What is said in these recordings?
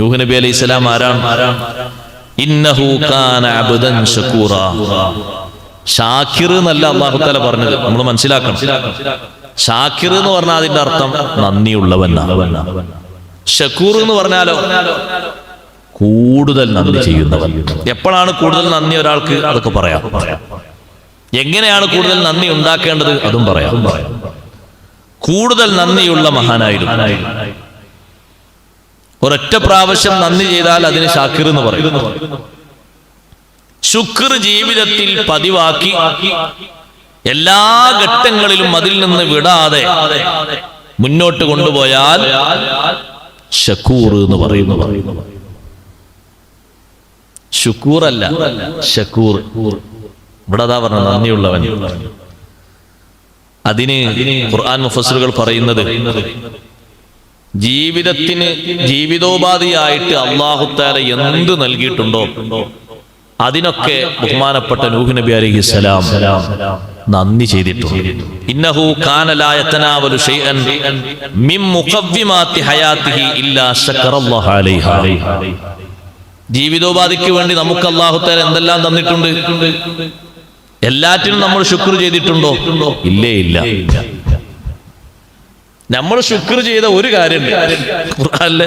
നൂഹ് നബി അലൈഹി സ്വലാം ആരാണ്? ഇന്നഹു കാന അബ്ദൻ ശകൂറ ഷാക്കിർ എന്നല്ല അള്ളാഹു തആല പറഞ്ഞത്. നമ്മൾ മനസ്സിലാക്കണം. ഷാക്കിർ എന്ന് പറഞ്ഞാൽ അതിന്റെ അർത്ഥം നന്ദിയുള്ളവൻ ഷക്കൂർ എന്ന് പറഞ്ഞാലോ? കൂടുതൽ നന്ദി ചെയ്യുന്നവൻ. എപ്പോഴാണ് കൂടുതൽ നന്ദി ഒരാൾക്ക്? അതൊക്കെ പറയാം. എങ്ങനെയാണ് കൂടുതൽ നന്ദി ഉണ്ടാക്കേണ്ടത്? അതും പറയാം. കൂടുതൽ നന്ദിയുള്ള മഹാനായിരുന്നു. ഒരൊറ്റ പ്രാവശ്യം നന്ദി ചെയ്താൽ അതിന് ഷാക്കിർ എന്ന് പറയും. ശുക്ർ ജീവിതത്തിൽ പതിവാക്കി എല്ലാ ഘട്ടങ്ങളിലും അതിൽ നിന്ന് വിടാതെ മുന്നോട്ട് കൊണ്ടുപോയാൽ ഷക്കൂർ എന്ന് പറയുന്നു. ഷുക്കൂർ അല്ല ഷക്കൂർ ഇവിടെ അതാ പറഞ്ഞ നന്ദിയുള്ളവൻ. അതിന് ഖുർആൻ മുഫസറുകൾ പറയുന്നത് ജീവിതത്തിന് ജീവിതോപാധിയായിട്ട് അള്ളാഹുത്താല എന്ത് നൽകിയിട്ടുണ്ടോ അതിനൊക്കെ ബഹുമാനപ്പെട്ട നൂഹ് നബി അലൈഹി സ്വലാം നന്ദി ചെയ്തിട്ടുണ്ട്. ഇന്നഹു ഷൈഅൻ ഇല്ലാ ജീവിതോപാധിക്ക് വേണ്ടി നമുക്ക് അള്ളാഹുത്താല എന്തെല്ലാം തന്നിട്ടുണ്ട്? എല്ലാറ്റിനും നമ്മൾ ശുക്ർ ചെയ്തിട്ടുണ്ടോ? ഇല്ലേ ഇല്ല. നമ്മൾ ശുക്ർ ചെയ്ത ഒരു കാര്യമുണ്ട് ഖുർആനിലെ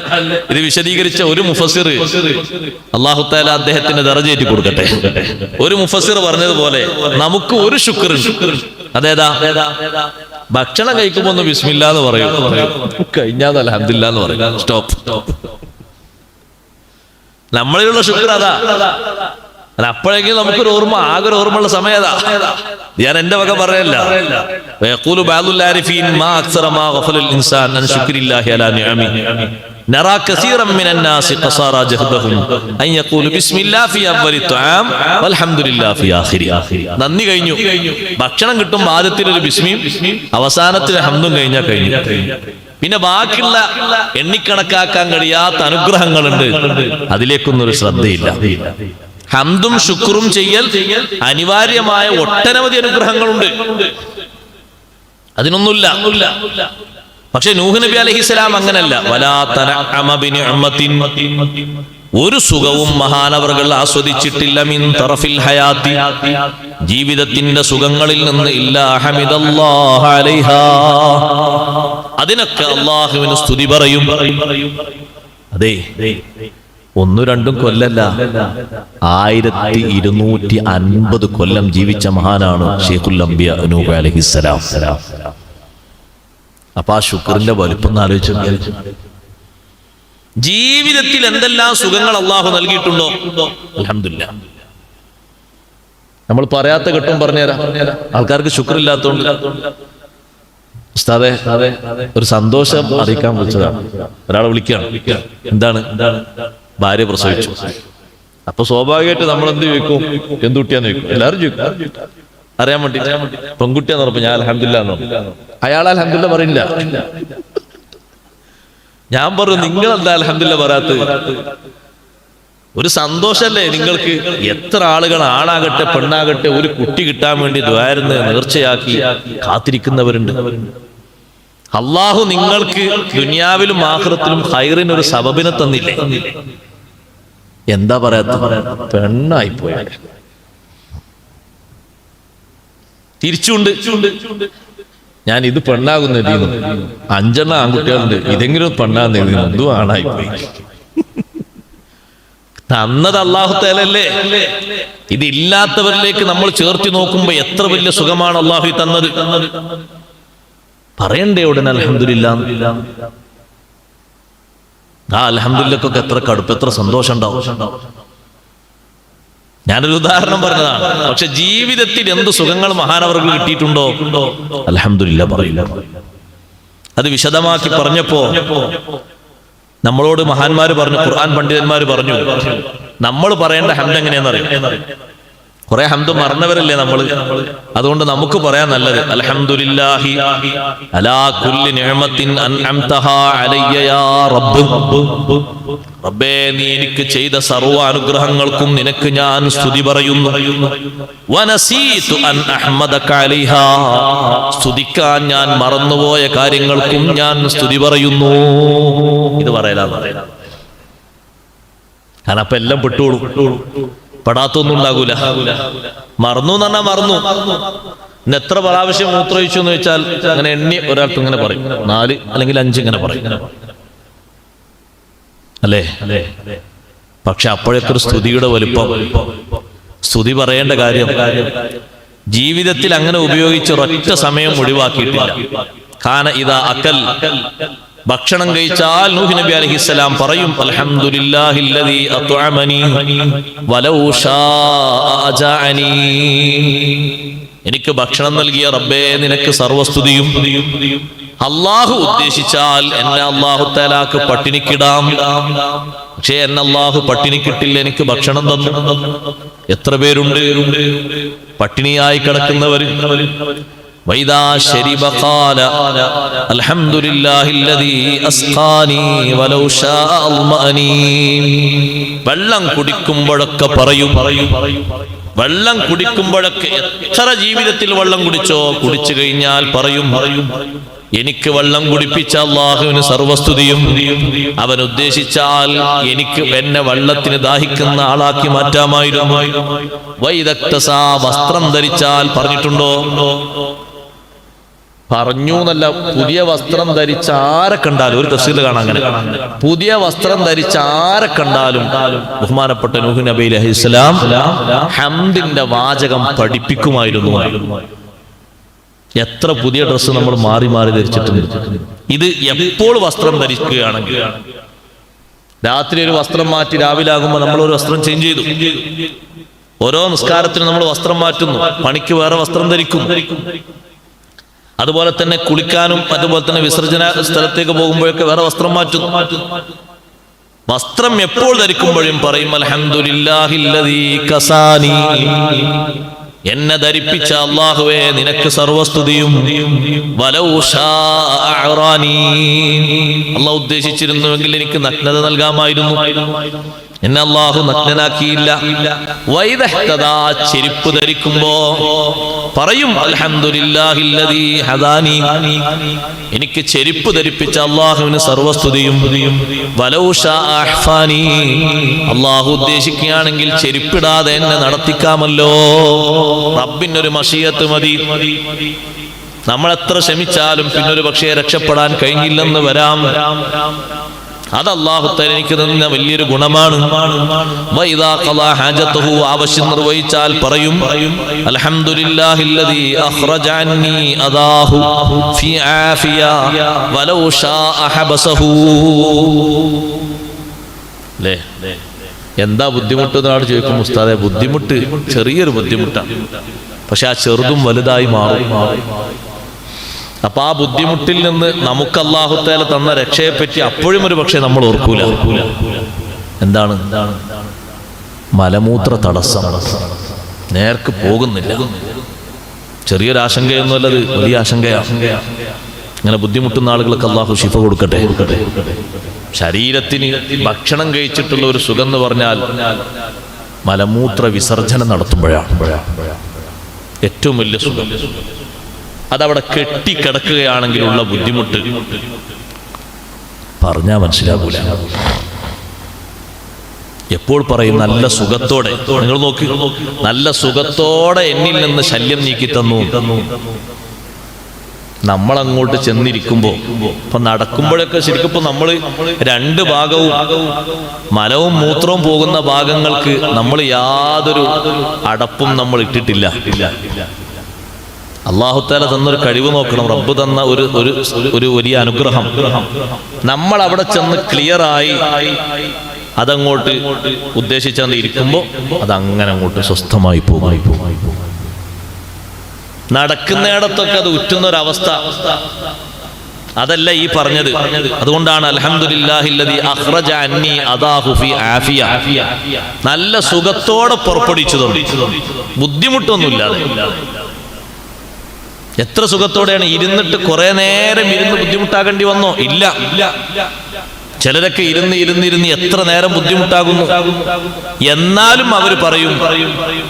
ഇത് വിശദീകരിച്ച ഒരു മുഫസിർ അള്ളാഹുത്താല അദ്ദേഹത്തിന്റെ ദറജേറ്റി കൊടുക്കട്ടെ. ഒരു മുഫസിർ പറഞ്ഞതുപോലെ നമുക്ക് ഒരു ശുക്ർ അതേതാ? ഭക്ഷണം കഴിക്കുമ്പോ ഒന്ന് വിസ്മില്ല എന്ന് പറയും. കഴിഞ്ഞാൽ അലഹമില്ല എന്ന് പറയും. സ്റ്റോപ്പ്. നമ്മളിലുള്ള ശുക്ർ അതാ. അത് അപ്പോഴേക്കും നമുക്കൊരു ഓർമ്മ ആകെ ഒരു ഓർമ്മയുള്ള സമയതാ ഞാൻ എന്റെ വക പറയല്ല ويقول بعض العارفين ما أكثر ما غفل الإنسان عن شكر الله على نعمه نرى كثيرا من الناس قصارى جهدهم أن يقول بسم الله في أول الطعام والحمد لله في آخره നന്ദി കഴിഞ്ഞു ഭക്ഷണം കിട്ടുമ്പോൾ ആദ്യത്തിൽ ഒരു ബിസ്മിയും അവസാനത്തിൽ ഹംദും കഴിഞ്ഞാൽ കഴിഞ്ഞു പിന്നെ ബാക്കിയുള്ള എണ്ണിക്കണക്കാക്കാൻ കഴിയാത്ത അനുഗ്രഹങ്ങളുണ്ട് അതിലേക്കൊന്നും ഒരു ശ്രദ്ധയില്ല ഹംദും ശുക്രും ചെയ്യൽ അനിവാര്യമായ ഒട്ടനവധി അനുഗ്രഹങ്ങളുണ്ട്. അതിനൊന്നുമില്ല. പക്ഷെ നൂഹ് നബി അലഹിസ്ലാം അങ്ങനല്ല. ഒരു സുഖവും മഹാനവറുകൾ ആസ്വദിച്ചിട്ടില്ല മിൻ തറഫിൽ ഹയാത്തി. ജീവിതത്തിന്റെ സുഖങ്ങളിൽ നിന്ന് ഇല്ല ഹമിദല്ലാഹ അലൈഹ. അതിനൊക്കെ അള്ളാഹുവിന് സ്തുതി പറയും. അതെ. ഒന്നു രണ്ടും കൊല്ലല്ല. ആയിരത്തി ഇരുന്നൂറ്റി അൻപത് കൊല്ലം ജീവിച്ച മഹാനാണ് ഷെയ്ഖുൽ അംബിയ അനൂബ് അലഹിസ്സലാം അപ്പൊ ആ ശുക്രന്റെ വലുപ്പം ആലോചിച്ചു ജീവിതത്തിൽ എന്തെല്ലാം സുഖങ്ങൾ അള്ളാഹു നൽകിയിട്ടുണ്ടോ? അലഹമില്ല നമ്മൾ പറയാത്ത ഘട്ടം പറഞ്ഞുതരാം. ആൾക്കാർക്ക് ശുക്രില്ലാത്തോണ്ട്. ഉസ്താദെ ഒരു സന്തോഷം അറിയിക്കാൻ വിളിച്ചതാണ്. ഒരാളെ വിളിക്കുകയാണ്. എന്താണ്? ഭാര്യ പ്രസവിച്ചു. അപ്പൊ സ്വാഭാവികമായിട്ട് നമ്മൾ എന്ത് ചോദിക്കും? എന്തുട്ടിയാന്ന് ചോദിക്കും. എല്ലാവരും ചോദിക്കും. അറിയാൻ വേണ്ടി. പെൺകുട്ടിയാന്ന് പറഞ്ഞു ഞാൻ അലഹമില്ല അയാൾ അലഹമില്ല പറയില്ല ഞാൻ പറഞ്ഞു നിങ്ങൾ എന്താ അലഹമില്ല പറയാത്തത്? ഒരു സന്തോഷല്ലേ നിങ്ങൾക്ക്? എത്ര ആളുകൾ ആണാകട്ടെ പെണ്ണാകട്ടെ ഒരു കുട്ടി കിട്ടാൻ വേണ്ടി ദ്വാരുന്ന് നേർച്ചയാക്കി കാത്തിരിക്കുന്നവരുണ്ട്. അള്ളാഹു നിങ്ങൾക്ക് ദുനിയാവിലും ആഹൃത്തിലും ഹൈറിന് ഒരു സബബിനെ തന്നില്ലേ? എന്താ പറയാത്ത? പെണ്ണായി പോയ തിരിച്ചുണ്ട്. ഞാൻ ഇത് പെണ്ണാകുന്ന എഴുതിയിരുന്നു അഞ്ചെണ്ണ ആൺകുട്ടികളുണ്ട്. ഇതെങ്കിലും പെണ്ണാന്ന് എഴുതിയിരുന്നു എന്തും ആണായി പോയി തന്നത് അള്ളാഹുത്തേലല്ലേ ഇതില്ലാത്തവരിലേക്ക് നമ്മൾ ചേർത്തി നോക്കുമ്പോ എത്ര വലിയ സുഖമാണ് അള്ളാഹു തന്നത്. പറയണ്ടേ ഉടനെ അലഹമില്ല ആ അലഹമില്ലക്കൊക്കെ എത്ര കടുപ്പ് എത്ര സന്തോഷം ഉണ്ടാവും ഞാനൊരു ഉദാഹരണം പറഞ്ഞതാണ്. പക്ഷെ ജീവിതത്തിൽ എന്ത് സുഖങ്ങൾ മഹാനവർക്ക് കിട്ടിയിട്ടുണ്ടോ? അലഹമില്ല പറയില്ല. അത് വിശദമാക്കി പറഞ്ഞപ്പോ നമ്മളോട് മഹാന്മാര് പറഞ്ഞു ഖുർആൻ പണ്ഡിതന്മാര് പറഞ്ഞു നമ്മൾ പറയേണ്ട ഹംദ് എങ്ങനെയാണെന്നറിയാം? കുറെ ഹംദ് മറന്നവരല്ലേ നമ്മൾ അതുകൊണ്ട് നമുക്ക് പറയാൻ നല്ലത് അൽഹംദുലില്ലാഹി അലാ കുല്ലി നിഅമത്തിൻ അൻഅംതഹാ അലയ്യ യാ റബ്ബ്. റബ്ബേ നീ എനിക്ക് ചെയ്ത സർവ അനുഗ്രഹങ്ങൾക്കും നിനക്ക് ഞാൻ സ്തുതി പറയുന്നു. വനസീതു അൻ അഹ്മദക അലൈഹാ. സ്തുതിക്കാൻ ഞാൻ മറന്നുപോയ കാര്യങ്ങൾക്കും ഞാൻ സ്തുതി പറയുന്നു. ഇത് പറയലാ. കാരണം അപ്പൊ എല്ലാം പെട്ടോളൂ. പെടാത്തൊന്നും ഉണ്ടാകൂല. മറന്നു എന്ന് പറഞ്ഞാൽ മറന്നു. ഇന്ന് എത്ര പ്രാവശ്യം മൂത്രയിച്ചു എന്ന് വെച്ചാൽ അങ്ങനെ എണ്ണി ഒരാൾക്ക് ഇങ്ങനെ പറയും. നാല് അല്ലെങ്കിൽ അഞ്ച് ഇങ്ങനെ പറയും. അല്ലേ? പക്ഷെ അപ്പോഴൊക്കെ ഒരു സ്തുതിയുടെ വലുപ്പം. സ്തുതി പറയേണ്ട കാര്യം ജീവിതത്തിൽ അങ്ങനെ ഉപയോഗിച്ച് ഒരൊറ്റ സമയം ഒഴിവാക്കിയിട്ടില്ല. ഖാന ഇതാ അക്കൽ. ഭക്ഷണം കഴിച്ചാൽ നൂഹ് നബി അലഹിസ്സലാം പറയും അൽഹംദുലില്ലാഹില്ലദീ അത്അമനി വലൗ ശാഅ എനിക്ക് ഭക്ഷണം നൽകിയ റബ്ബേ നിനക്ക് സർവസ്തുതിയും. അള്ളാഹു ഉദ്ദേശിച്ചാൽ എന്നെ അള്ളാഹു തലാക്ക് പട്ടിണിക്കിടാം പക്ഷേ എന്നെ അള്ളാഹു പട്ടിണിക്കിട്ടില്ല എനിക്ക് ഭക്ഷണം തന്നു. എത്ര പേരുണ്ട്? പട്ടിണിയായി കിടക്കുന്നവർ അൽഹംദുലില്ലാഹില്ലദീ അസ്ഖാനി വലൗ ശാഅ അൽമഅനി. വെള്ളം കുടിക്കുമ്പോഴൊക്കെ പറയും കുടിക്കുമ്പോഴൊക്കെ എത്ര ജീവിതത്തിൽ വെള്ളം കുടിച്ചോ കുടിച്ചു കഴിഞ്ഞാൽ പറയും പറയും എനിക്ക് വെള്ളം കുടിപ്പിച്ച അള്ളാഹുവിന് സർവസ്തുതിയും അവൻ ഉദ്ദേശിച്ചാൽ എനിക്ക് എന്നെ വെള്ളത്തിന് ദാഹിക്കുന്ന ആളാക്കി മാറ്റാമായിരുന്നു. വൈദക്തസ വസ്ത്രം ധരിച്ചാൽ പറഞ്ഞിട്ടുണ്ടോ? പറഞ്ഞു എന്നല്ല പുതിയ വസ്ത്രം ധരിച്ച ആരെ കണ്ടാലും? ഒരു തഫ്സീൽ കാണാൻ അങ്ങനെ. പുതിയ വസ്ത്രം ധരിച്ച ആരെ കണ്ടാലും? ബഹുമാനപ്പെട്ട നൂഹ് നബി അലൈഹിസ്സലാം ഹംദിന്റെ വാചകം പഠിപ്പിക്കുമായിരുന്നു. എത്ര പുതിയ ഡ്രസ്സ് നമ്മൾ മാറി മാറി ധരിച്ചിട്ടുണ്ട്. ഇത് എപ്പോൾ വസ്ത്രം ധരിക്കുകയാണെങ്കിൽ? രാത്രി ഒരു വസ്ത്രം മാറ്റി രാവിലെ ആകുമ്പോൾ നമ്മൾ ഒരു വസ്ത്രം ചേഞ്ച് ചെയ്തു. ഓരോ നിസ്കാരത്തിനും നമ്മൾ വസ്ത്രം മാറ്റുന്നു. പണിക്ക് വേറെ വസ്ത്രം ധരിക്കും. അതുപോലെ തന്നെ കുളിക്കാനും അതുപോലെ തന്നെ വിസർജന സ്ഥലത്തേക്ക് പോകുമ്പോഴൊക്കെ വേറെ വസ്ത്രം മാറ്റുന്നു വസ്ത്രം എപ്പോൾ ധരിക്കുമ്പോഴും പറയും കസാനി. എന്നെ ധരിപ്പിച്ച അള്ളാഹുവേ നിനക്ക് സർവസ്തുതിയും. അള്ളാഹ് ഉദ്ദേശിച്ചിരുന്നുവെങ്കിൽ എനിക്ക് നഗ്നത നൽകാമായിരുന്നു. എന്നെ അള്ളാഹു നഗ്നനാക്കിയില്ല. ചെരുപ്പ് ധരിക്കുമ്പോ പറയും ഹദാനി. എനിക്ക് ചെരുപ്പ് ധരിപ്പിച്ച അള്ളാഹുവിന് സർവസ്തുതിയും. അള്ളാഹു ഉദ്ദേശിക്കുകയാണെങ്കിൽ ചെരുപ്പിടാതെ എന്നെ നടത്തിക്കാമല്ലോ. റബ്ബിനൊരു മഷിയത്ത് മതി. നമ്മൾ എത്ര ശ്രമിച്ചാലും പിന്നൊരു പക്ഷേ രക്ഷപ്പെടാൻ കഴിഞ്ഞില്ലെന്ന് വരാം. അത് അള്ളാഹുത്തൽ എനിക്ക് തന്ന വലിയൊരു ഗുണമാണ്. ആവശ്യം നിർവഹിച്ചാൽ പറയും എന്താ ബുദ്ധിമുട്ട് എന്നാണ് ചോദിക്കും ഉസ്താദെ ബുദ്ധിമുട്ട് ചെറിയൊരു ബുദ്ധിമുട്ടാണ് പക്ഷെ ആ ചെറുതും വലുതായി മാറും. അപ്പൊ ആ ബുദ്ധിമുട്ടിൽ നിന്ന് നമുക്ക് അള്ളാഹുത്തേല തന്ന രക്ഷയെപ്പറ്റി അപ്പോഴും ഒരു പക്ഷേ നമ്മൾ ഓർക്കൂല. എന്താണ്? മലമൂത്ര തടസ്സം. നേർക്ക് പോകുന്നില്ല. ചെറിയൊരു ആശങ്കയൊന്നുമല്ലത് വലിയ ആശങ്കയാണ് ഇങ്ങനെ ബുദ്ധിമുട്ടുന്ന ആളുകൾക്ക് അള്ളാഹു ശിഫ കൊടുക്കട്ടെ. ശരീരത്തിന് ഭക്ഷണം കഴിച്ചിട്ടുള്ള ഒരു സുഖം എന്ന് പറഞ്ഞാൽ മലമൂത്ര വിസർജനം നടത്തുമ്പോഴാണ്. ഏറ്റവും വലിയ സുഖം. അതവിടെ കെട്ടിക്കിടക്കുകയാണെങ്കിലുള്ള ബുദ്ധിമുട്ട്. പറഞ്ഞാ മനസ്സിലാകൂല എപ്പോൾ പറയും നല്ല സുഖത്തോടെ? നിങ്ങൾ നോക്കി. നല്ല സുഖത്തോടെ എന്നിൽ നിന്ന് ശല്യം നീക്കി തന്നു നമ്മൾ അങ്ങോട്ട് ചെന്നിരിക്കുമ്പോ ഇപ്പൊ നടക്കുമ്പോഴൊക്കെ ശരിക്കും ഇപ്പൊ നമ്മൾ രണ്ട് ഭാഗവും മലവും മൂത്രവും പോകുന്ന ഭാഗങ്ങൾക്ക് നമ്മൾ യാതൊരു അടപ്പും നമ്മൾ ഇട്ടിട്ടില്ല. അള്ളാഹുത്താല തന്നൊരു കഴിവ് നോക്കണം. റബ്ബ് തന്ന ഒരു ഒരു ഒരു വലിയ അനുഗ്രഹം. നമ്മൾ അവിടെ ചെന്ന് ക്ലിയറായി അതങ്ങോട്ട് ഉദ്ദേശിച്ചെന്ന് ഇരിക്കുമ്പോ അങ്ങനെ അങ്ങോട്ട് സ്വസ്ഥമായി പോകുമായി പോകും. നടക്കുന്നിടത്തൊക്കെ അത് ഉറ്റുന്ന ഒരവസ്ഥ അതല്ല ഈ പറഞ്ഞത്. അതുകൊണ്ടാണ് ഫീ നല്ല സുഖത്തോടെ പുറപ്പെടുവിച്ചു തന്നു ബുദ്ധിമുട്ടൊന്നുമില്ലാതെ. എത്ര സുഖത്തോടെയാണ് ഇരുന്നിട്ട് കുറെ നേരം ഇരുന്ന് ബുദ്ധിമുട്ടാകേണ്ടി വന്നോ? ഇല്ല. ചിലരൊക്കെ ഇരുന്ന് ഇരുന്ന് ഇരുന്ന് എത്ര നേരം ബുദ്ധിമുട്ടാകുന്നു? എന്നാലും അവർ പറയും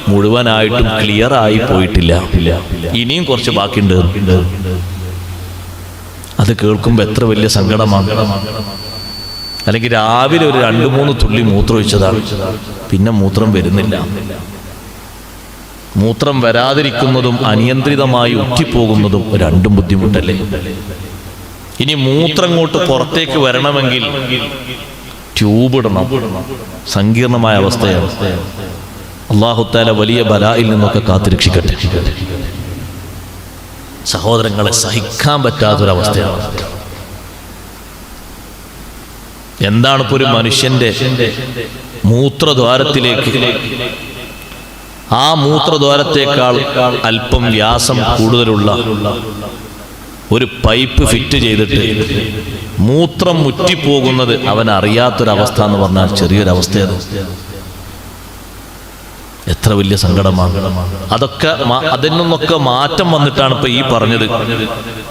മുഴുവനായിട്ടും ക്ലിയർ ആയി പോയിട്ടില്ല. ഇനിയും കുറച്ച് ബാക്കിയുണ്ട്. അത് കേൾക്കുമ്പോ എത്ര വലിയ സങ്കടമാണ്. അല്ലെങ്കിൽ രാവിലെ ഒരു രണ്ട് മൂന്ന് തുള്ളി മൂത്രം ഒഴിച്ചതാണ്. പിന്നെ മൂത്രം വരുന്നില്ല. മൂത്രം വരാതിരിക്കുന്നതും അനിയന്ത്രിതമായി ഉറ്റിപ്പോകുന്നതും രണ്ടും ബുദ്ധിമുട്ടല്ലേ? ഇനി മൂത്രം കൊണ്ട് പുറത്തേക്ക് വരണമെങ്കിൽ ട്യൂബ് ഇടണം. സങ്കീർണമായ അവസ്ഥയാണ്. അള്ളാഹുത്താല വലിയ ബലായിൽ നിന്നൊക്കെ കാത്തിരക്ഷിക്കട്ടെ സഹോദരങ്ങളെ സഹിക്കാൻ പറ്റാത്തൊരവസ്ഥയാണ്. എന്താണ് ഒരു മനുഷ്യന്റെ മൂത്രദ്വാരത്തിലേക്ക് ആ മൂത്രദ്വാരത്തേക്കാൾ അല്പം വ്യാസം കൂടുതലുള്ള ഒരു പൈപ്പ് ഫിറ്റ് ചെയ്തിട്ട് മൂത്രം മുറ്റിപ്പോകുന്നത് അവൻ അറിയാത്തൊരവസ്ഥ എന്ന് പറഞ്ഞാൽ ചെറിയൊരവസ്ഥയാണ്. എത്ര വലിയ സങ്കടമാണ്. അതൊക്കെ അതിൽ നിന്നൊക്കെ മാറ്റം വന്നിട്ടാണ് ഇപ്പൊ ഈ പറഞ്ഞത്.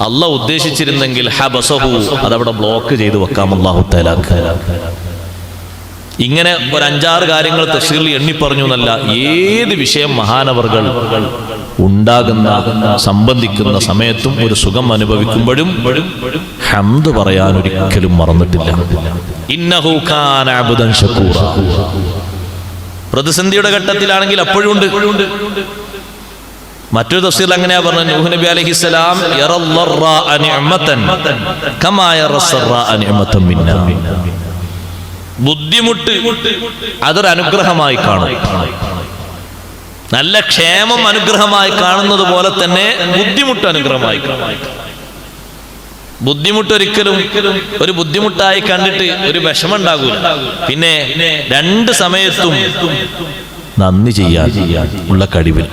അല്ല ഉദ്ദേശിച്ചിരുന്നെങ്കിൽ ഹബസഹു അതവിടെ ബ്ലോക്ക് ചെയ്ത് വെക്കാം അള്ളാഹു തലാക്ക് ഇങ്ങനെ ഒരു അഞ്ചാറ് കാര്യങ്ങൾ തഫ്സീറിൽ എണ്ണി പറഞ്ഞു എന്നല്ല ഏത് വിഷയം മഹാനവർകൾ ഉണ്ടാകുന്ന സംബന്ധിക്കുന്ന സമയത്തും ഒരു സുഖം അനുഭവിക്കുമ്പോഴും ഹംദ് പറയാൻ ഒരിക്കലും മറന്നിട്ടില്ല. പ്രതിസന്ധിയുടെ ഘട്ടത്തിലാണെങ്കിൽ അപ്പോഴും ഉണ്ട്. മറ്റൊരു തഫ്സീൽ അങ്ങനെയാ പറഞ്ഞത് നൂഹ് നബി അലൈഹിസ്സലാം യറല്ലറ അനിഅമതൻ കമാ യറസ്സറ അനിഅമതൻ മിന്നാ. ബുദ്ധിമുട്ട് അതൊരു അനുഗ്രഹമായി കാണും. നല്ല ക്ഷേമം അനുഗ്രഹമായി കാണുന്നത് പോലെ തന്നെ ബുദ്ധിമുട്ട് അനുഗ്രഹമായി ബുദ്ധിമുട്ട് ഒരിക്കലും ഒരു ബുദ്ധിമുട്ടായി കണ്ടിട്ട് ഒരു വിഷമം ഉണ്ടാകൂല പിന്നെ രണ്ട് സമയത്തും നന്ദി ചെയ്യാൻ ഉള്ള കഴിവിൽ.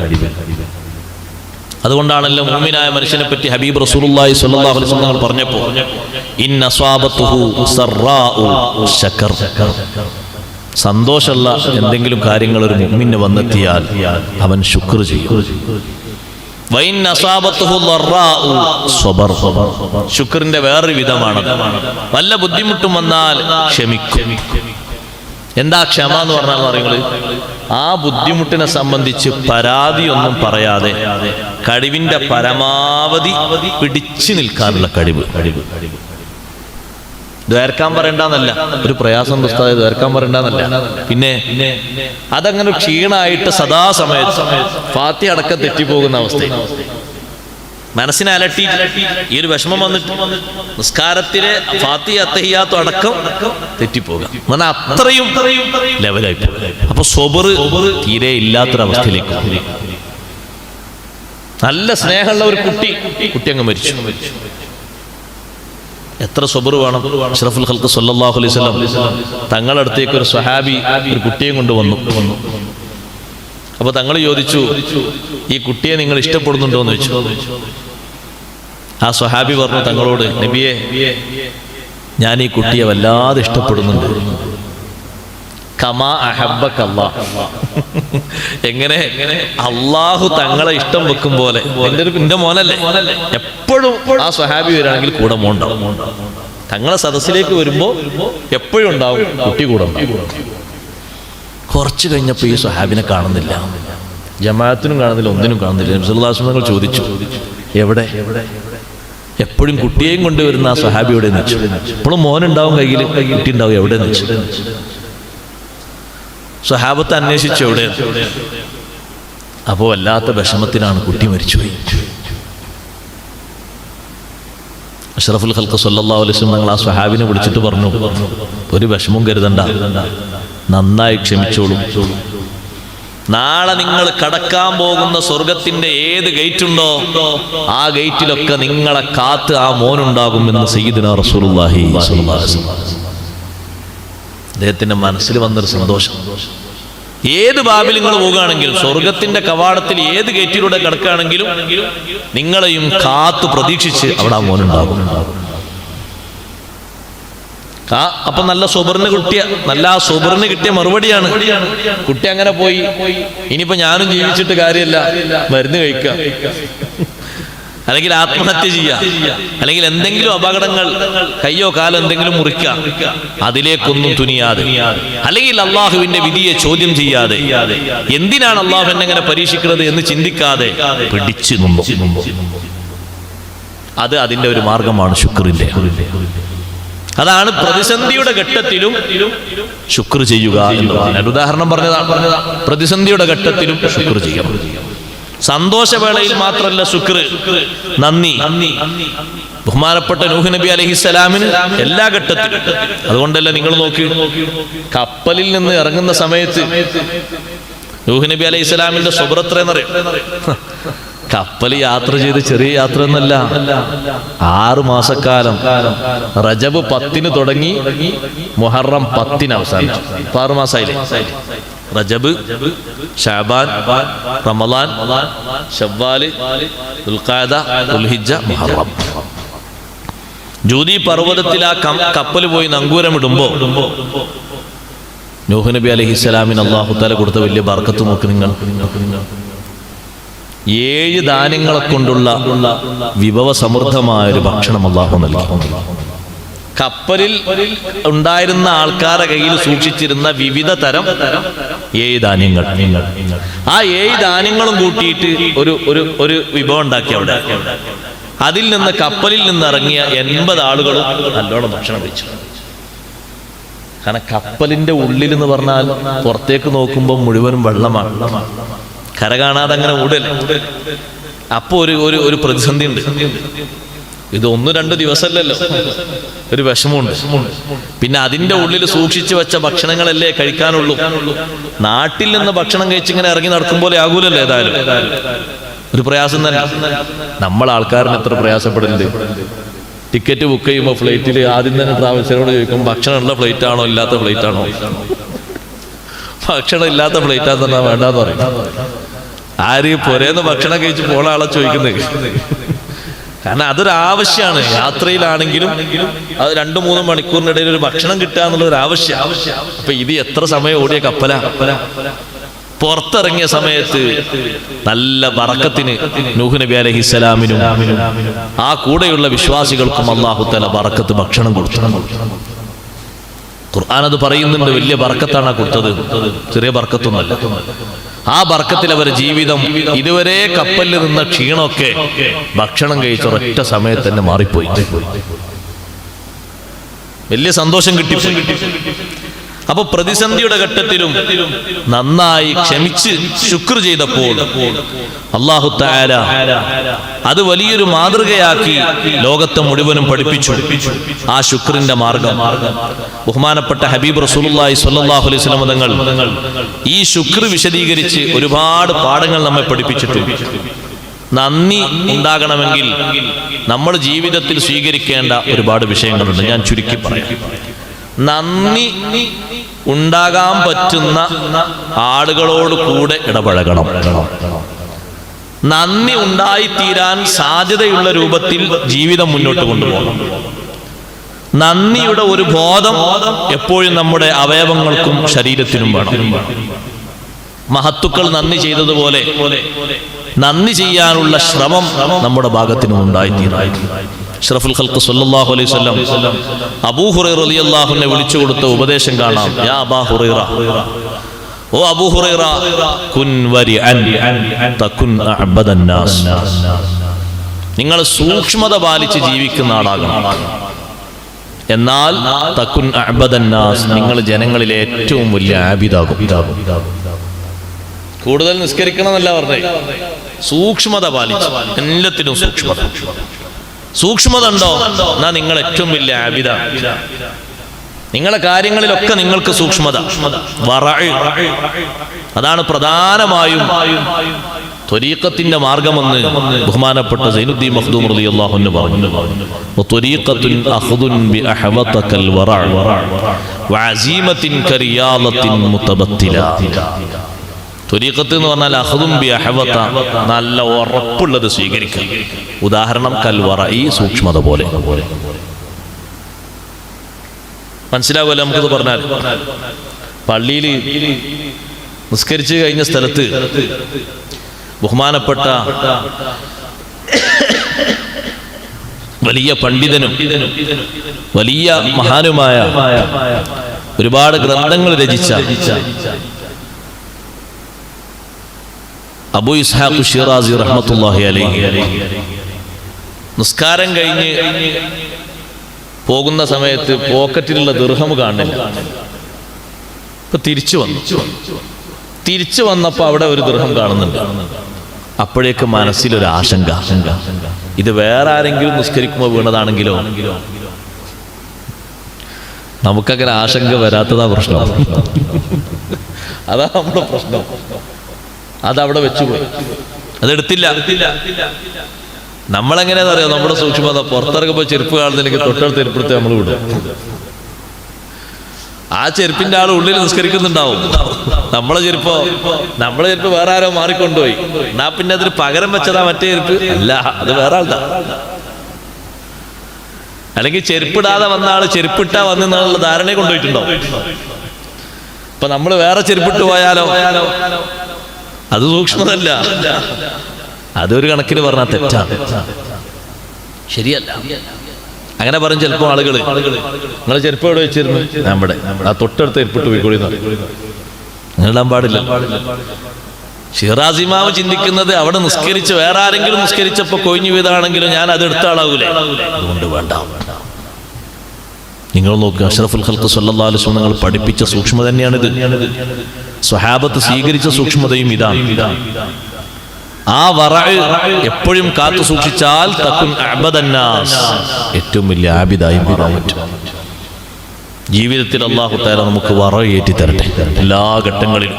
അതുകൊണ്ടാണല്ലോ മൂമിനായ മനുഷ്യനെ പറ്റി ഹബീബ് റസൂലുള്ളാഹി സ്വല്ലല്ലാഹു അലൈഹി വസല്ലം പറഞ്ഞപ്പോൾ ഇന്ന സ്വാബത്തുഹു സറാഉ ശക്കർ സന്തോഷമുള്ള എന്തെങ്കിലും കാര്യങ്ങൾ ഒരു മുമ്മിന് വന്നെത്തിയാൽ അവൻ ശുക്ർ ചെയ്യും. ശുക്രിന്റെ വേറൊരു വിധമാണ് വല്ല ബുദ്ധിമുട്ടും വന്നാൽ ക്ഷമിക്കും. എന്താ ക്ഷമ എന്ന് പറഞ്ഞാൽ അറിയുന്നത് ആ ബുദ്ധിമുട്ടിനെ സംബന്ധിച്ച് പരാതി ഒന്നും പറയാതെ കഴിവിന്റെ പരമാവധി പിടിച്ചു നിൽക്കാനുള്ള കഴിവ് കഴിവ് ദ്വേർക്കാൻ പറയണ്ടെന്നല്ല. ഒരു പ്രയാസം പുസ്തകം ദ്വേർക്കാൻ പറയണ്ടെന്നല്ല. പിന്നെ അതങ്ങനെ ക്ഷീണായിട്ട് സദാസമയത്ത് ഫാത്തി അടക്കം തെറ്റിപ്പോകുന്ന അവസ്ഥ മനസ്സിനെ അലട്ടി ഈ ഒരു വിഷമം വന്നിട്ട് നിസ്കാരത്തിലെ ഫാത്തി അത്തഹിയാത്തും അടക്കം തെറ്റിപ്പോകാം. എന്നാൽ അത്രയും ലെവലായി അപ്പൊ സൊബറ് തീരെ ഇല്ലാത്തൊരവസ്ഥയിലേക്ക്. നല്ല സ്നേഹമുള്ള ഒരു കുട്ടി കുട്ടി അങ്ങ് മരിച്ചു. എത്ര സൊബർ വേണം? അഷ്റഫുൽ ഖൽക്ക് സല്ലല്ലാഹു അലൈഹി വസല്ലം തങ്ങളുടെ അടുത്തേക്ക് ഒരു സ്വഹാബി ഒരു കുട്ടിയെ കൊണ്ട് വന്നു അപ്പൊ തങ്ങൾ ചോദിച്ചു ഈ കുട്ടിയെ നിങ്ങൾ ഇഷ്ടപ്പെടുന്നുണ്ടോ എന്ന് ചോദിച്ചു. ആ സ്വഹാബി പറഞ്ഞു തങ്ങളോട് നബിയെ ഞാൻ ഈ കുട്ടിയെ വല്ലാതെ ഇഷ്ടപ്പെടുന്നുണ്ട്. കമാ അഹബ്ബക്ക് അല്ലാഹ് എങ്ങനെ അള്ളാഹു തങ്ങളെ ഇഷ്ടം വെക്കും പോലെ. എന്റെ ഒരു എന്റെ മോനല്ലേ. എപ്പോഴും ആ സ്വഹാബി വരാണെങ്കിൽ കൂടെ മോണ്ടാവും തങ്ങളെ സദസ്സിലേക്ക് വരുമ്പോ എപ്പോഴും ഉണ്ടാവും കുട്ടി കൂടെ ഉണ്ടാവും. കുറച്ച് കഴിഞ്ഞപ്പോൾ ഈ സ്വഹാബിനെ കാണുന്നില്ല. ജമാഅത്തിനും കാണുന്നില്ല ഒന്നിനും കാണുന്നില്ല. നബിസുല്ലാസ്മങ്ങൾ ചോദിച്ചു എവിടെ? എപ്പോഴും കുട്ടിയെയും കൊണ്ടുവരുന്ന ആ സുഹാബി എവിടെ നിന്ന് ഇപ്പോഴും മോനുണ്ടാവും കയ്യിൽ കുട്ടി ഉണ്ടാവും എവിടെ നിന്ന് സ്വഹാബത്ത് അന്വേഷിച്ചു എവിടെ അപ്പോ വല്ലാത്ത വിഷമത്തിനാണ് കുട്ടി മരിച്ചുപോയി. അഷറഫുൽ ഖൽക്ക് സല്ലാ വസല്ലം ഞങ്ങൾ ആ സ്വഹാബിനെ വിളിച്ചിട്ട് പറഞ്ഞു ഒരു വിഷമവും കരുതണ്ട. നന്നായി ക്ഷമിച്ചോളും. നാളെ നിങ്ങൾ കടക്കാൻ പോകുന്ന സ്വർഗത്തിന്റെ ഏത് ഗേറ്റ് ഉണ്ടോ ആ ഗേറ്റിലൊക്കെ നിങ്ങളെ കാത്ത് ആ മോനുണ്ടാകുമെന്ന് സയ്യിദിന റസൂലുള്ളാഹി അദ്ദേഹത്തിന്റെ മനസ്സിൽ വന്നൊരു സന്തോഷം. ഏത് ബാബിൽ നിങ്ങൾ പോവുകയാണെങ്കിലും സ്വർഗത്തിന്റെ കവാടത്തിൽ ഏത് ഗേറ്റിലൂടെ കിടക്കുകയാണെങ്കിലും നിങ്ങളെയും കാത്തു പ്രതീക്ഷിച്ച് അവിടെ ആ മോനുണ്ടാകും. ആ അപ്പൊ നല്ല സുബറിന് കിട്ടിയ നല്ല ആ സുബറിന് കിട്ടിയ മറുപടിയാണ്. കുട്ടി അങ്ങനെ പോയി. ഇനിയിപ്പോ ഞാനും ജീവിച്ചിട്ട് കാര്യമല്ല. മരുന്ന് കഴിക്കുക അല്ലെങ്കിൽ ആത്മഹത്യ ചെയ്യുക അല്ലെങ്കിൽ എന്തെങ്കിലും അപകടങ്ങൾ കയ്യോ കാലോ എന്തെങ്കിലും മുറിക്കുക അതിലേക്കൊന്നും തുനിയാതെ. അല്ലെങ്കിൽ അള്ളാഹുവിന്റെ വിധിയെ ചോദ്യം ചെയ്യാതെ. എന്തിനാണ് അള്ളാഹു എന്നെ ഇങ്ങനെ പരീക്ഷിക്കുന്നത് എന്ന് ചിന്തിക്കാതെ പിടിച്ചു അത് അതിന്റെ ഒരു മാർഗമാണ് ശുക്രിന്റെ. അതാണ് പ്രതിസന്ധിയുടെ ഘട്ടത്തിലും ശുക്ർ ചെയ്യുക എന്ന് പറഞ്ഞാൽ ഉദാഹരണം പറഞ്ഞതാണ്. പ്രതിസന്ധിയുടെ ഘട്ടത്തിലും ശുക്ർ ചെയ്യണം സന്തോഷവേളയിൽ മാത്രമല്ല ശുക്ർ. നന്ദി. ബഹുമാനപ്പെട്ട നൂഹ് നബി അലഹിസ്സലാമിന് എല്ലാ ഘട്ടത്തിലും. അതുകൊണ്ടല്ല നിങ്ങൾ നോക്കി. കപ്പലിൽ നിന്ന് ഇറങ്ങുന്ന സമയത്ത് നൂഹ് നബി അലൈഹിസ്സലാമിന്റെ സുബ്രത്രയെന്നറിയും കപ്പൽ യാത്ര ചെയ്ത് ചെറിയ യാത്ര എന്നല്ല. ആറു മാസക്കാലം റജബ് പത്തിന് തുടങ്ങി മുഹറം പത്തിന് അവസാനിച്ചു. ആറു മാസമായില്ലേ റജബ് ഷാബാൻ റമദാൻ ഷവ്വാൽ ഉൽഹിജ മുഹറം. ജൂതി പർവതത്തിൽ ആ കപ്പൽ പോയി നങ്കൂരമിടുമ്പോ നൂഹ് നബി അലഹിസ്സലാമിന് അള്ളാഹു താല കൊടുത്ത വലിയ ബർക്കത്ത് നോക്ക് നിങ്ങൾ ഏഴ് ധാന്യങ്ങളെ കൊണ്ടുള്ള വിഭവ സമൃദ്ധമായ ഒരു ഭക്ഷണം അള്ളാഹു നൽകി. കപ്പലിൽ ഉണ്ടായിരുന്ന ആൾക്കാരുടെ കയ്യിൽ സൂക്ഷിച്ചിരുന്ന വിവിധ തരം ഏഴ് ധാന്യങ്ങൾ. ആ ഏഴ് ധാന്യങ്ങളും കൂട്ടിയിട്ട് ഒരു ഒരു ഒരു വിഭവം ഉണ്ടാക്കി അവിടെ. അതിൽ നിന്ന് കപ്പലിൽ നിന്ന് ഇറങ്ങിയ എൺപത് ആളുകളും നല്ലോണം ഭക്ഷണം കഴിച്ചു. കാരണം കപ്പലിന്റെ ഉള്ളിൽ എന്ന് പറഞ്ഞാൽ പുറത്തേക്ക് നോക്കുമ്പോൾ മുഴുവനും വെള്ളമാണ്. കര കാണാതെ അങ്ങനെ ഊടല അപ്പൊ ഒരു ഒരു ഒരു പ്രതിസന്ധി ഉണ്ട് ഇത് ഒന്ന് രണ്ട് ദിവസമല്ലല്ലോ. ഒരു വിഷമമുണ്ട്. പിന്നെ അതിന്റെ ഉള്ളിൽ സൂക്ഷിച്ചു വെച്ച ഭക്ഷണങ്ങളല്ലേ കഴിക്കാനുള്ളൂ. നാട്ടിൽ നിന്ന് ഭക്ഷണം കഴിച്ചിങ്ങനെ ഇറങ്ങി നടക്കും പോലെ ആകൂലല്ലോ ഏതായാലും. ഒരു പ്രയാസം തന്നെ. നമ്മൾ ആൾക്കാരിന് എത്ര പ്രയാസപ്പെടുന്നുണ്ട്. ടിക്കറ്റ് ബുക്ക് ചെയ്യുമ്പോൾ ഫ്ലൈറ്റിൽ ആദ്യം തന്നെ ട്രാവൽസിനോട് ചോദിക്കും ഭക്ഷണമുള്ള ഫ്ലൈറ്റ് ആണോ ഇല്ലാത്ത ഫ്ലൈറ്റ് ആണോ? ഭക്ഷണം ഇല്ലാത്ത ഫ്ലൈറ്റ് ആണെന്ന് വേണ്ടെന്ന് പറയും. ആര് പുരേന്ന് ഭക്ഷണം കഴിച്ച് പോണ ആളെ ചോദിക്കുന്നത്. കാരണം അതൊരു ആവശ്യമാണ് യാത്രയിലാണെങ്കിലും അത് രണ്ടു മൂന്ന് മണിക്കൂറിനിടയിൽ ഒരു ഭക്ഷണം കിട്ടുക എന്നുള്ള ഒരു ആവശ്യം. അപ്പൊ ഇത് എത്ര സമയം ഓടിയ കപ്പല? പുറത്തിറങ്ങിയ സമയത്ത് നല്ല വറക്കത്തിന് നൂഹ് നബി അലഹിസ്സലാമിനും ആ കൂടെയുള്ള വിശ്വാസികൾക്കും അള്ളാഹു തല വറക്കത്ത് ഭക്ഷണം കൊടുത്തു. ഖുർആൻ അത് പറയുന്നുണ്ട് വലിയ ബർക്കത്താണ് കൊടുത്തത്. ചെറിയ ബർക്കത്തൊന്നല്ല ആ ബർക്കത്തിൽ അവർ ജീവിതം ഇതുവരെ കപ്പലിൽ നിന്ന ക്ഷീണമൊക്കെ ഭക്ഷണം കഴിച്ച ഒരൊറ്റ സമയത്ത് തന്നെ മാറിപ്പോയി. വലിയ സന്തോഷം കിട്ടി. അപ്പൊ പ്രതിസന്ധിയുടെ ഘട്ടത്തിലും നന്നായി ക്ഷമിച്ച് ശുക്ർ ചെയ്തപ്പോൾ അള്ളാഹു താര അത് വലിയൊരു മാതൃകയാക്കി ലോകത്തെ മുഴുവനും പഠിപ്പിച്ചു. ആ ശുക്രിന്റെ മാർഗം. ബഹുമാനപ്പെട്ട ഹബീബ് റസൂലി സ്വല്ലല്ലാഹു അലൈഹി തങ്ങൾ ഈ ശുക്ർ വിശദീകരിച്ച് ഒരുപാട് പാഠങ്ങൾ നമ്മെ പഠിപ്പിച്ചിട്ടുണ്ട്. നന്ദി ഉണ്ടാകണമെങ്കിൽ നമ്മൾ ജീവിതത്തിൽ സ്വീകരിക്കേണ്ട ഒരുപാട് വിഷയങ്ങളുണ്ട്. ഞാൻ ചുരുക്കി പറയാം. നന്ദി ഉണ്ടാകാൻ പറ്റുന്ന ആളുകളോട് കൂടെ ഇടപഴകണം. നന്ദി ഉണ്ടായിത്തീരാൻ സാധ്യതയുള്ള രൂപത്തിൽ ജീവിതം മുന്നോട്ട് കൊണ്ടുപോകണം. നന്ദിയുടെ ഒരു ബോധം എപ്പോഴും നമ്മുടെ അവയവങ്ങൾക്കും ശരീരത്തിനും വേണം. മഹത്തുക്കൾ നന്ദി ചെയ്തതുപോലെ നന്ദി ചെയ്യാനുള്ള ശ്രമം നമ്മുടെ ഭാഗത്തിനും ഉണ്ടായിത്തീരായി ഷറഫുൽ ഖൽക്ക് സല്ലല്ലാഹു അലൈഹി വസല്ലം. വിളിച്ചു കൊടുത്ത ഉപദേശം കാണാം. യാ ഓ തകുൻ നിങ്ങൾ സൂക്ഷ്മത പാലിച്ച് ജീവിക്കുന്ന ആളാകണം. എന്നാൽ തക്കുൻ അഅബദൻ നിങ്ങൾ ജനങ്ങളിൽ ഏറ്റവും വലിയ ആബിദാകും. കൂടുതൽ നിസ്കരിക്കണം എന്നല്ല പറഞ്ഞേ. സൂക്ഷ്മത പാലിച്ച് എല്ലാത്തിനും സൂക്ഷ്മത. സൂക്ഷ്മത ഉണ്ടോ എന്നാ നിങ്ങൾ ഏറ്റവും വലിയ ആബിദ. നിങ്ങളെ കാര്യങ്ങളിലൊക്കെ നിങ്ങൾക്ക് സൂക്ഷ്മത. അതാണ് പ്രധാനമായും ത്വരീക്കത്തിന്റെ മാർഗമെന്ന് ബഹുമാനപ്പെട്ട സൈനുദ്ദീൻ മഖ്ദൂം റളിയല്ലാഹു അൻഹു പറഞ്ഞു. വത്വരീഖത്തുൻ വറഅ വഅസീമത്തിൻ ത്വരീഖത്ത് എന്ന് പറഞ്ഞാൽ അഹദും ബി അഹവത്ത നല്ല ഉറപ്പുള്ളത് സ്വീകരിക്കുക. ഉദാഹരണം കൽവറ ഈ സൂക്ഷ്മത പോലെ. മനസ്സിലാവുമല്ലോ നമുക്കത് പറഞ്ഞാൽ? പള്ളിയിൽ നിസ്കരിച്ചു കഴിഞ്ഞ സ്ഥലത്ത് ബഹുമാനപ്പെട്ട വലിയ പണ്ഡിതനും വലിയ മഹാനുമായ ഒരുപാട് ഗ്രന്ഥങ്ങൾ രചിച്ച അബു ഇസ്ഹാഖ് ഷിറാസി റഹ്മത്തുള്ളാഹി അലൈഹി. നിസ്കാരം കഴിഞ്ഞ് പോകുന്ന സമയത്ത് പോക്കറ്റിലുള്ള ദീർഘം കാണില്ല. ഇപ്പൊ തിരിച്ചു വന്നു. തിരിച്ചു വന്നപ്പോ അവിടെ ഒരു ദീർഘം കാണുന്നുണ്ട്. അപ്പോഴേക്ക് മനസ്സിലൊരു ആശങ്ക. ഇത് വേറെ ആരെങ്കിലും നിസ്കരിക്കുമ്പോൾ വീണതാണെങ്കിലോ? നമുക്കങ്ങനെ ആശങ്ക വരാത്തതാ പ്രശ്നം. അതാ നമ്മുടെ പ്രശ്നം. അതവിടെ വെച്ചുപോയി അതെടുത്തില്ല. നമ്മളെങ്ങനെയാണെന്ന് അറിയാം? നമ്മുടെ സൂക്ഷ്മത പുറത്തിറങ്ങുമ്പോൾ ചെരുപ്പ് കാണുന്നില്ലെങ്കിൽ തൊട്ടടുത്ത് ചെരുപ്പെടുത്ത് നമ്മൾ വിടും. ആ ചെരുപ്പിന്റെ ആൾ ഉള്ളിൽ നിസ്കരിക്കുന്നുണ്ടാവും. നമ്മളെ ചെരുപ്പോ നമ്മളെ ചെരുപ്പ് വേറെ ആരോ മാറിക്കൊണ്ടുപോയി. എന്നാ പിന്നെ അതിന് പകരം വെച്ചതാ മറ്റേ ചെരുപ്പ്? അല്ല അത് വേറെ ആളുടെ അല്ലെങ്കിൽ ചെരുപ്പിടാതെ വന്ന ആൾ ചെരുപ്പിട്ടാ വന്നുള്ള ധാരണയെ കൊണ്ടുപോയിട്ടുണ്ടോ ഇപ്പൊ നമ്മൾ വേറെ ചെരുപ്പിട്ട് പോയാലോ? അത് സൂക്ഷ്മതല്ല അതൊരു കണക്കിന് പറഞ്ഞാൽ തെറ്റാണ് ശരിയല്ല. അങ്ങനെ പറഞ്ഞ് ചിലപ്പോൾ ആളുകൾ നിങ്ങൾ ചെരുപ്പ് എവിടെ വെച്ചിരുന്നു? നമ്മുടെ ആ തൊട്ടടുത്ത് ചെരുപ്പിട്ട് പോയിക്കോളി നിങ്ങളിടാൻ പാടില്ല. ഷിറാസിമാവ് ചിന്തിക്കുന്നത് അവിടെ നിസ്കരിച്ച് വേറെ ആരെങ്കിലും നിസ്കരിച്ചപ്പോ കൊഴിഞ്ഞു വീതാണെങ്കിലും ഞാൻ അത് എടുത്ത ആളാവൂലേ? അതുകൊണ്ട് വേണ്ട. നിങ്ങൾ നോക്കുക. അഷ്റഫുൽ ഖൽക്ക് സല്ലാ വസല്ലം നിങ്ങൾ പഠിപ്പിച്ച സൂക്ഷ്മ തന്നെയാണിത്. സ്വഹാബത്ത് സ്വീകരിച്ച സൂക്ഷ്മതയും ഇതാണ്. ആ വറ എപ്പോഴും കാത്തു സൂക്ഷിച്ചാൽ തക്കും ഏറ്റവും വലിയ ആബിദായി മാറാൻ പറ്റും. ജീവിതത്തിൽ അള്ളാഹു താര നമുക്ക് വറ ഏറ്റി തരട്ടെ എല്ലാ ഘട്ടങ്ങളിലും.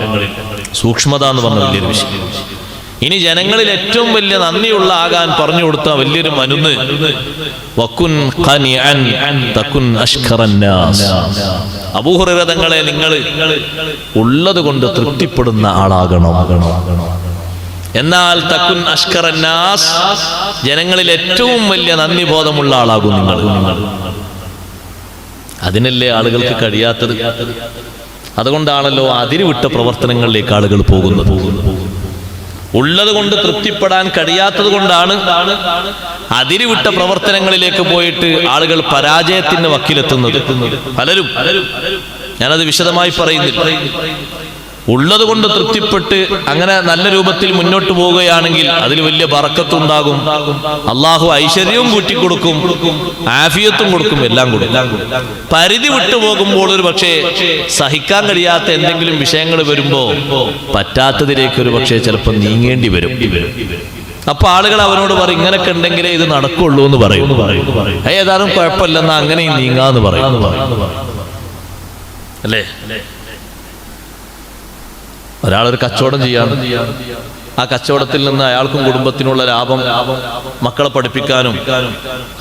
സൂക്ഷ്മത എന്ന് പറഞ്ഞ വലിയൊരു വിഷയം. ഇനി ജനങ്ങളിൽ ഏറ്റവും വലിയ നന്ദിയുള്ള ആകാൻ പറഞ്ഞു കൊടുത്ത വലിയൊരു മനുന്ന് വക്കുൻ തക്കുൻ അഷ്ഖറന്നാസ് അബൂഹുറൈറ തങ്ങളെ നിങ്ങൾ ഉള്ളത് കൊണ്ട് തൃപ്തിപ്പെടുന്ന ആളാകണം. എന്നാൽ തക്കുൻ അഷ്കറന്നാസ് ജനങ്ങളിൽ ഏറ്റവും വലിയ നന്ദി ബോധമുള്ള ആളാകും നിങ്ങൾ. അതിനല്ലേ ആളുകൾക്ക് കഴിയാത്തത്? അതുകൊണ്ടാണല്ലോ അതിരുവിട്ട പ്രവർത്തനങ്ങളിലേക്ക് ആളുകൾ പോകുന്നത്. ഉള്ളത് കൊണ്ട് തൃപ്തിപ്പെടാൻ കഴിയാത്തത് കൊണ്ടാണ് അതിരുവിട്ട പ്രവർത്തനങ്ങളിലേക്ക് പോയിട്ട് ആളുകൾ പരാജയത്തിന്റെ വക്കിലെത്തുന്നത്. പലരും. ഞാനത് വിശദമായി പറയുന്നില്ല. ഉള്ളത് കൊണ്ട് തൃപ്തിപ്പെട്ട് അങ്ങനെ നല്ല രൂപത്തിൽ മുന്നോട്ട് പോവുകയാണെങ്കിൽ അതിൽ വലിയ പറക്കത്തുണ്ടാകും അള്ളാഹു ഐശ്വര്യവും കൂട്ടിക്കൊടുക്കും ആഫിയത്തും കൊടുക്കും എല്ലാം കൊടുക്കും. പരിധി വിട്ടു പോകുമ്പോൾ ഒരു പക്ഷേ സഹിക്കാൻ കഴിയാത്ത എന്തെങ്കിലും വിഷയങ്ങൾ വരുമ്പോ പറ്റാത്തതിലേക്ക് ഒരു പക്ഷേ ചിലപ്പോൾ നീങ്ങേണ്ടി വരും. അപ്പൊ ആളുകൾ അവനോട് പറയും ഇങ്ങനൊക്കെ ഉണ്ടെങ്കിലേ ഇത് നടക്കുള്ളൂ എന്ന് പറയും. ഏതാനും കുഴപ്പമില്ലെന്നാ അങ്ങനെയും നീങ്ങാന്ന് പറയും. അല്ലേ? ഒരാളൊരു കച്ചവടം ചെയ്യാണ് ആ കച്ചവടത്തിൽ നിന്ന് അയാൾക്കും കുടുംബത്തിനുള്ള ലാഭം മക്കളെ പഠിപ്പിക്കാനും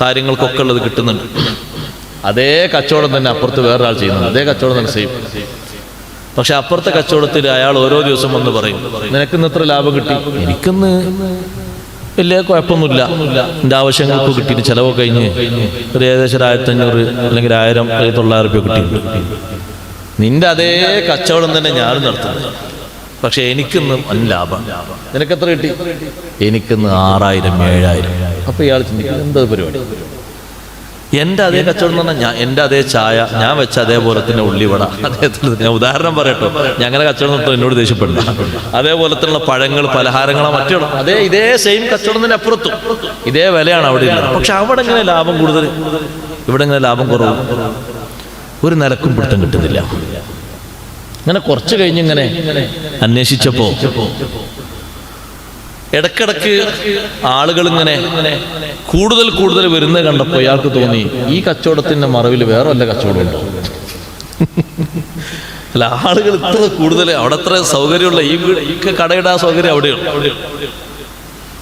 കാര്യങ്ങൾക്കൊക്കെ ഉള്ളത് കിട്ടുന്നുണ്ട്. അതേ കച്ചവടം തന്നെ അപ്പുറത്ത് വേറൊരാൾ ചെയ്യുന്നുണ്ട്. അതേ കച്ചവടം തന്നെ സെയിം പക്ഷെ അപ്പുറത്തെ കച്ചവടത്തിൽ അയാൾ ഓരോ ദിവസം വന്ന് പറയും നിനക്കിന്ന് ഇത്ര ലാഭം കിട്ടി? എനിക്കിന്ന് വലിയ കുഴപ്പമൊന്നുമില്ല. എന്റെ ആവശ്യങ്ങൾക്ക് കിട്ടിയിട്ട് ചിലവ് കഴിഞ്ഞ് ഒരു ഏകദേശം ഒരു ആയിരത്തി അഞ്ഞൂറ് അല്ലെങ്കിൽ ആയിരം അല്ലെങ്കിൽ തൊള്ളായിരം രൂപ കിട്ടി നിന്റെ അതേ കച്ചവടം തന്നെ ഞാനും നടത്തുന്നത് പക്ഷെ എനിക്കിന്ന് ലാഭം. നിനക്ക് എത്ര കിട്ടി? എനിക്കിന്ന് ആറായിരം ഏഴായിരം. അപ്പൊ ഇയാൾ ചിന്തിക്കുന്നത് എന്താ പരിപാടി? എന്റെ അതേ കച്ചവടം എന്ന് പറഞ്ഞാൽ എന്റെ അതേ ചായ ഞാൻ വെച്ച അതേപോലെ തന്നെ ഉള്ളിവട. അതേപോലെ ഞാൻ ഉദാഹരണം പറയട്ടോ. ഞങ്ങളെ കച്ചവടം തൊട്ട് എന്നോട് ദേഷ്യപ്പെടുന്നു അതേപോലെ തന്നെയുള്ള പഴങ്ങൾ പലഹാരങ്ങളോ മറ്റോ അതേ ഇതേ സെയിം കച്ചവടം തന്നെ അപ്പുറത്തും. ഇതേ വിലയാണ് അവിടെ ഉള്ളത്. പക്ഷെ അവിടെ ഇങ്ങനെ ലാഭം കൂടുതൽ? ഇവിടെ ഇങ്ങനെ ലാഭം കുറവ്? ഒരു നിലക്കും പിടുത്തം കിട്ടുന്നില്ല. അങ്ങനെ കുറച്ച് കഴിഞ്ഞ് ഇങ്ങനെ അന്വേഷിച്ചപ്പോ ഇടക്കിടക്ക് ആളുകൾ ഇങ്ങനെ കൂടുതൽ കൂടുതൽ വരുന്നത് കണ്ടപ്പോ ഇയാൾക്ക് തോന്നി ഈ കച്ചവടത്തിന്റെ മറവിൽ വേറെ വല്ല കച്ചവടം ഉണ്ടോ? അല്ല ആളുകൾ ഇത്ര കൂടുതൽ അവിടെ അത്ര സൗകര്യമുള്ള ഈ വീട് ഈ കടയുടെ ആ സൗകര്യം അവിടെയുള്ളൂ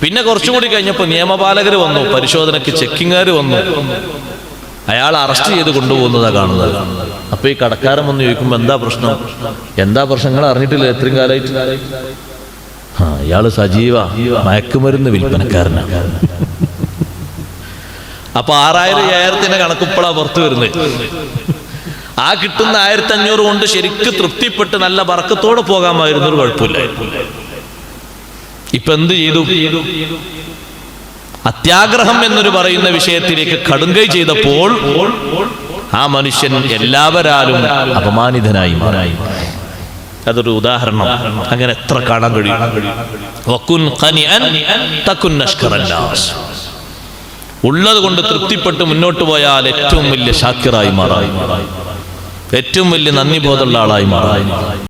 പിന്നെ കുറച്ചുകൂടി കഴിഞ്ഞപ്പോ കഴിഞ്ഞപ്പോൾ നിയമപാലകർ വന്നു പരിശോധനയ്ക്ക് ചെക്കിങ്ങുകാർ വന്നു. അയാൾ അറസ്റ്റ് ചെയ്ത് കൊണ്ടുപോകുന്നതാണ് കാണുന്നത്. അപ്പൊ ഈ കടക്കാരൻ വന്ന് ചോദിക്കുമ്പോ എന്താ പ്രശ്നം? എന്താ പ്രശ്നങ്ങൾ അറിഞ്ഞിട്ടില്ല എത്രയും കാലമായിട്ട്? ആ ഇയാൾ സജീവ മയക്കുമരുന്ന് വിൽപ്പനക്കാരനാണ് അപ്പൊ ആറായിരം ഏഴായിരത്തിന്റെ കണക്കുപ്പളാ പുറത്തു വരുന്നത്. ആ കിട്ടുന്ന ആയിരത്തി അഞ്ഞൂറ് കൊണ്ട് ശരിക്ക് തൃപ്തിപ്പെട്ട് നല്ല വറക്കത്തോടെ പോകാമായിരുന്നു ഒരു കുഴപ്പമില്ല. ഇപ്പൊ എന്ത് ചെയ്തു? അത്യാഗ്രഹം എന്നൊരു പറയുന്ന വിഷയത്തിലേക്ക് കടുങ്കൈ ചെയ്തപ്പോൾ ആ മനുഷ്യൻ എല്ലാവരാലും അപമാനിതനായി മാറി. അതൊരു ഉദാഹരണം. അങ്ങനെ എത്ര കാണാൻ കഴിയും. ഉള്ളത് കൊണ്ട് തൃപ്തിപ്പെട്ട് മുന്നോട്ട് പോയാൽ ഏറ്റവും വലിയ ഷാക്കിറായി മാറായി ഏറ്റവും വലിയ നന്ദി ബോധമുള്ള ആളായി മാറായി